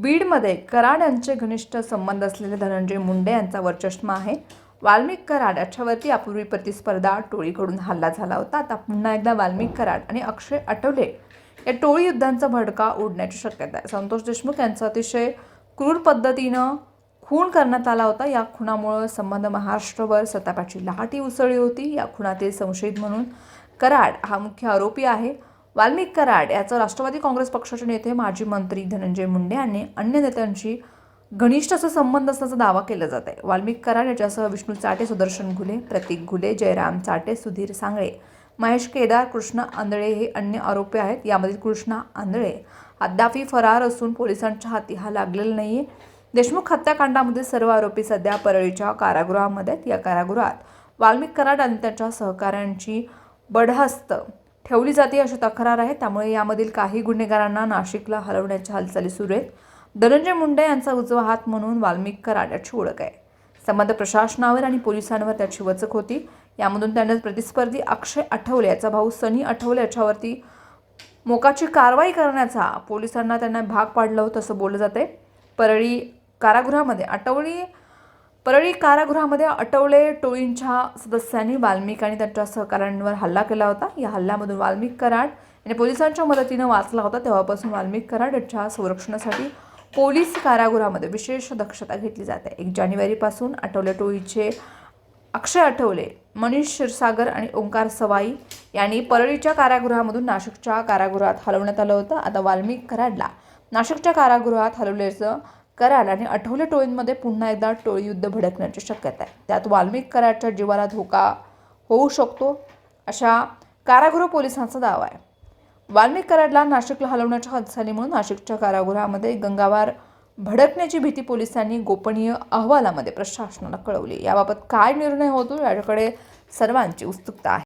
बीडमध्ये कराड यांचे घनिष्ठ संबंध असलेले धनंजय मुंडे यांचा वरचष्मा आहे. वाल्मिक कराड याच्यावरती यापूर्वी प्रतिस्पर्धा टोळीकडून हल्ला झाला होता. आता पुन्हा एकदा वाल्मिक कराड आणि अक्षय आठवले या टोळी युद्धांचा भडका उडण्याची शक्यता आहे. संतोष देशमुख यांचं अतिशय क्रूर पद्धतीनं खून करण्यात आला होता. या खुनामुळं संबंध महाराष्ट्रभर सतापाची लाटी उसळली होती. या खुनातील संशयित म्हणून कराड हा मुख्य आरोपी आहे. वाल्मिक कराड याचं राष्ट्रवादी काँग्रेस पक्षाचे नेते माजी मंत्री धनंजय मुंडे यांनी अन्य नेत्यांशी घनिष्ठ असा संबंध असल्याचा दावा केला जात आहे. वाल्मिक कराड याच्यासह विष्णू चाटे सुदर्शन घुले प्रतीक घुले जयराम चाटे सुधीर सांगळे महेश केदार कृष्ण आंधळे हे अन्य आरोपी आहेत. यामधील कृष्णा आंधळे अद्यापही फरार असून पोलिसांच्या हाती हा लागलेला नाही आहे देशमुख हत्याकांडामध्ये सर्व आरोपी सध्या परळीच्या कारागृहामध्ये आहेत. या कारागृहात वाल्मिक कराड आणि त्यांच्या सहकाऱ्यांची बडहस्त ठेवली जाते अशी तक्रार आहे. त्यामुळे यामधील काही गुन्हेगारांना नाशिकला हलवण्याच्या हालचाली सुरू आहेत. धनंजय मुंडे यांचा उजवा हात म्हणून वाल्मिक कराड याची ओळख आहे. संबंध प्रशासनावर आणि पोलिसांवर त्याची वचक होती. यामधून त्याने प्रतिस्पर्धी अक्षय आठवले याचा भाऊ सनी आठवले याच्यावरती मोकाची कारवाई करण्याचा पोलिसांना त्यांना भाग पाडलं होतं असं बोललं जाते परळी कारागृहामध्ये आठवली परळी कारागृहामध्ये अटवले टोळींच्या सदस्यांनी वाल्मिक आणि त्यांच्या सहकाऱ्यांवर हल्ला केला होता. या हल्ल्यामधून वाल्मिक कराड याने पोलिसांच्या मदतीनं वाचला होता. तेव्हापासून वाल्मिक कराड यांच्या संरक्षणासाठी पोलीस कारागृहामध्ये विशेष दक्षता घेतली जाते. एक जानेवारीपासून आठवले टोळीचे अक्षय आठवले मनीष क्षीरसागर आणि ओंकार सवाई यांनी परळीच्या कारागृहामधून नाशिकच्या कारागृहात हलवण्यात आलं होतं. आता वाल्मिक कराडला नाशिकच्या कारागृहात हलवल्याचं कराड आणि आठवले टोळींमध्ये पुन्हा एकदा टोळी युद्ध भडकण्याची शक्यता आहे. त्यात वाल्मिक कराडच्या जीवाला धोका होऊ शकतो अशा कारागृह पोलिसांचा दावा आहे. वाल्मिक कराडला नाशिकला हलवण्याच्या हालचालीमुळे नाशिकच्या कारागृहामध्ये गंगावार भडकण्याची भीती पोलिसांनी गोपनीय अहवालामध्ये प्रशासनाला कळवली याबाबत काय निर्णय होतो याकडे सर्वांची उत्सुकता आहे.